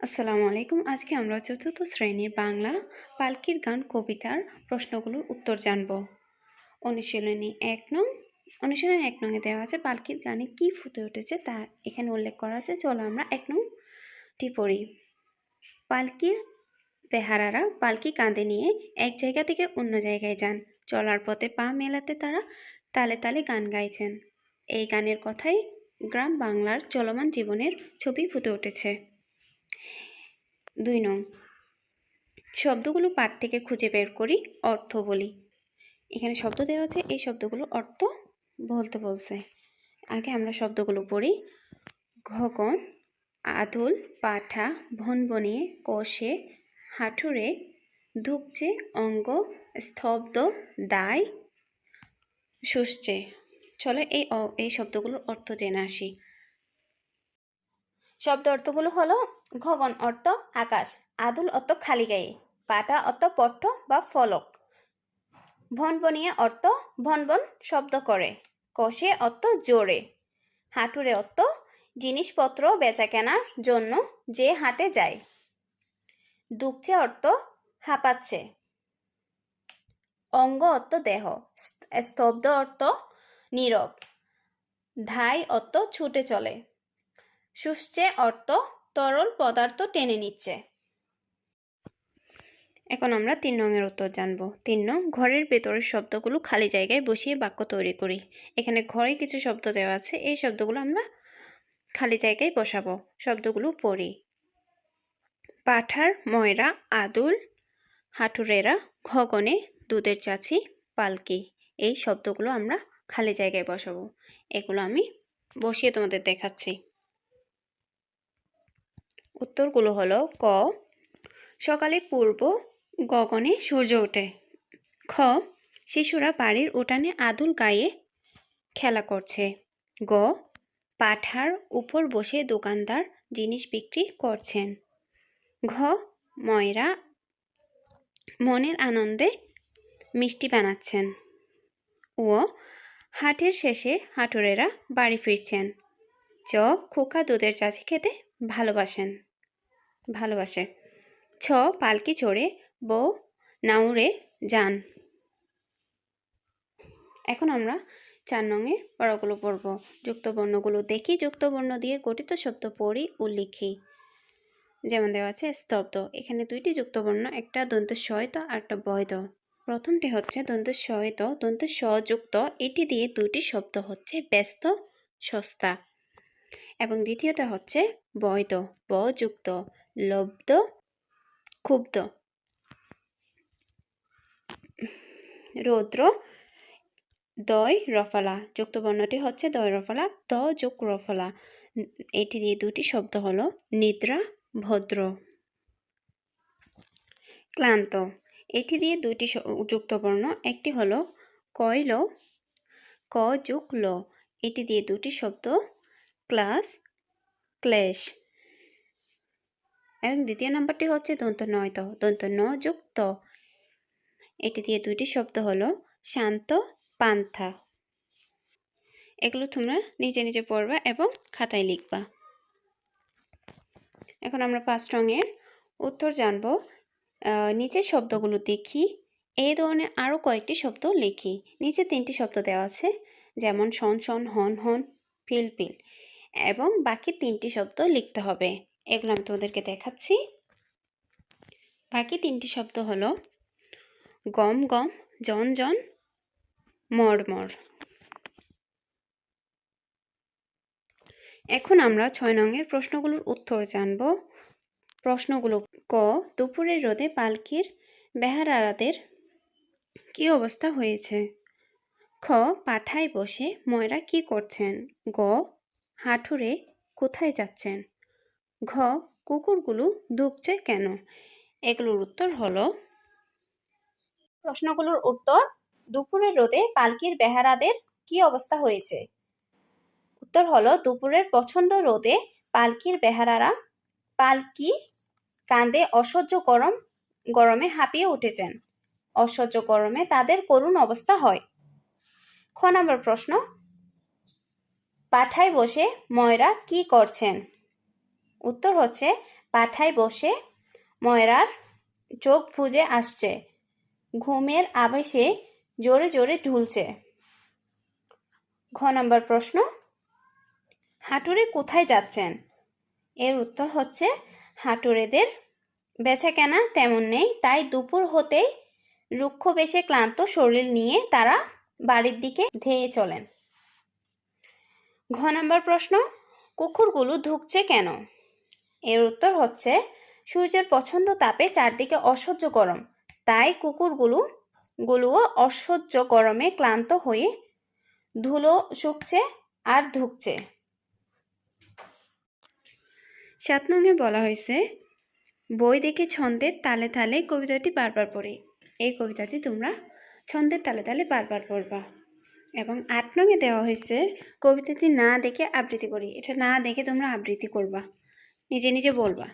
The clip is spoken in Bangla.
আসসালামু আলাইকুম। আজকে আমরা চতুর্থ শ্রেণির বাংলা পালকির গান কবিতার প্রশ্নগুলোর উত্তর জানব। অনুশীলনী এক নং, অনুশীলনী এক নংয়ে দেওয়া আছে পালকির গানে কি ফুটে উঠেছে তা এখানে উল্লেখ করা আছে। চলো আমরা এক নংটি পড়ি। পালকির বেহারারা পালকি কাঁধে নিয়ে এক জায়গা থেকে অন্য জায়গায় যান। চলার পথে পা মেলাতে তারা তালে তালে গান গাইছেন। এই গানের কথাই গ্রাম বাংলার চলমান জীবনের ছবি ফুটে উঠেছে। দুই নং। শব্দগুলো পাঠ থেকে খুঁজে বের করি, অর্থ বলি। এখানে শব্দ দেওয়া আছে, এই শব্দগুলো অর্থ বলতে বলছে। আগে আমরা শব্দগুলো পড়ি। ঘগন, আদুল, পাঠা ভনবনিয়ে কষে, হাঁটুরে ধুকছে অঙ্গ, স্তব্ধ, দায় শুষছে চলো এই এই শব্দগুলোর অর্থ জেনে আসি। শব্দ অর্থগুলো হলো ঘগন অর্থ আকাশ, আদুল অর্থ খালি গায়ে পাটা অর্থ পট্ট বা ফলক। ভনবনিয়ে অর্থ ভনবন শব্দ করে, কষে অর্থ জোরে। হাঁটুরে অর্থ জিনিসপত্র বেচা কেনার জন্য যে হাটে যায়। দুঃখছে অর্থ হাঁপাচ্ছে। অঙ্গ অর্থ দেহ স্তব্ধ অর্থ নীরব। ধাই অর্থ ছুটে চলে। শুষছে অর্থ, তরল পদার্থ টেনে নিচ্ছে। এখন আমরা তিন রঙের উত্তর জানব। তিন নং, ঘরের ভেতরের শব্দগুলো খালি জায়গায় বসিয়ে বাক্য তৈরি করি। এখানে ঘরে কিছু শব্দ দেওয়া আছে, এই শব্দগুলো আমরা খালি জায়গায় বসাবো। শব্দগুলো পড়ি। পাঠার, ময়রা, আদুল, হাঁটুরেরা, ঘগনে, দুধের চাচি, পালকি, এই শব্দগুলো আমরা খালি জায়গায় বসাবো। এগুলো আমি বসিয়ে তোমাদের দেখাচ্ছি। উত্তরগুলো হলো ক, সকালে পূর্ব গগনে সূর্য ওঠে। খ, শিশুরা বাড়ির উঠানে আদুল গায়ে খেলা করছে। গ, পাঠার উপর বসে দোকানদার জিনিস বিক্রি করছেন। ঘ, ময়রা মনের আনন্দে মিষ্টি বানাচ্ছেন। ও হাটের শেষে হাটুরেরা বাড়ি ফিরছেন। চ, খোকা দুধের চাচি খেতে ভালোবাসেন। ভালোবাসে। ছ, পালকি চড়ে, বউ নাউরে যান। এখন আমরা চার নঙে পড়াগুলো পড়ব। যুক্তবর্ণগুলো দেখি, যুক্তবর্ণ দিয়ে গঠিত শব্দ পড়ি ও লিখি। যেমন দেওয়া আছে, স্তব্ধ। এখানে দুইটি যুক্তবর্ণ, একটা দন্ত সহিত আর একটা বৈধ। প্রথমটি হচ্ছে দন্ত সহিত, দন্ত সযুক্ত। এটি দিয়ে দুইটি শব্দ হচ্ছে, ব্যস্ত, সস্তা। এবং দ্বিতীয়টা হচ্ছে বৈধ, বযুক্ত। লব্ধ, ক্ষুব্ধ। রৌদ্র, দয় রফলা। যুক্ত বর্ণটি হচ্ছে দয় রফলা, দ যোগ রফলা। এটি দিয়ে দুটি শব্দ হলো, নিদ্রা, ভদ্র। ক্লান্ত। এটি দিয়ে দুটি যুক্ত বর্ণ একটি হলো কয়ল, ক যোগ ল। এটি দিয়ে দুটি শব্দ, ক্লাস, ক্লেশ। এবং দ্বিতীয় নাম্বারটি হচ্ছে দন্ত নয়ত দন্ত ন যুক্ত এটি দিয়ে দুইটি শব্দ হলো শান্ত পান্থা। এগুলো তোমরা নিজে নিজে পড়বা এবং খাতায় লিখবা। এখন আমরা পাঁচ রঙের উত্তর জানব। নিচের শব্দগুলো দেখি। এই ধরনের আরও কয়েকটি শব্দ লিখি। নিচে তিনটি শব্দ দেওয়া আছে, যেমন শন শন হন হন পিল পিল এবং বাকি তিনটি শব্দ লিখতে হবে। এগুলো আমি তোমাদেরকে দেখাচ্ছি। বাকি তিনটি শব্দ হলো গম গম, জন জন মর মর এখন আমরা ছয় নংয়ের প্রশ্নগুলোর উত্তর জানব। প্রশ্নগুলো ক, দুপুরের রোদে পালকির বেহারারাদের কি অবস্থা হয়েছে? খ, পাঠায় বসে ময়রা কি করছেন? গ, হাঁটুরে কোথায় যাচ্ছেন? ঘ, কুকুরগুলো ধুকছে কেন? এগুলোর উত্তর হলো প্রশ্নগুলোর উত্তর, দুপুরের রোদে পালকির বেহারাদের কি অবস্থা হয়েছে? উত্তর হলো, দুপুরের প্রচণ্ড রোদে পালকির বেহারারা পালকি কাঁধে অসহ্য গরম, গরমে হাঁপিয়ে উঠেছেন। অসহ্য গরমে তাদের করুণ অবস্থা হয়। খ নম্বর প্রশ্ন, পাঠায় বসে ময়রা কি করছেন? উত্তর হচ্ছে, পাঠায় বসে ময়রার চোখ বুজে আসছে। ঘুমের আবেশে জোরে জোরে ঢুলছে। ঘ নম্বর প্রশ্ন, হাঁটুরে কোথায় যাচ্ছেন? এর উত্তর হচ্ছে, হাঁটুরেদের বেচা কেনা তেমন নেই, তাই দুপুর হতেই রুক্ষ বেশে ক্লান্ত শরীর নিয়ে তারা বাড়ির দিকে ধেয়ে চলেন। ঘ নম্বর প্রশ্ন, কুকুরগুলো ধুকছে কেন? এর উত্তর হচ্ছে, সূর্যের পছন্দ তাপে চারদিকে অসহ্য গরম। তাই কুকুরগুলো, গুলোও অসহ্য গরমে ক্লান্ত হয়ে ধুলো শুকছে আর ধুকছে। সাত নঙে বলা হয়েছে, বই দেখে ছন্দের তালে তালে কবিতাটি বারবার পড়ি। এই কবিতাটি তোমরা ছন্দের তালে তালে বারবার পড়বা। এবং আট নঙে দেওয়া হয়েছে, কবিতাটি না দেখে আবৃত্তি করি। এটা না দেখে তোমরা আবৃত্তি করবা। নিজে নিজে বলবা।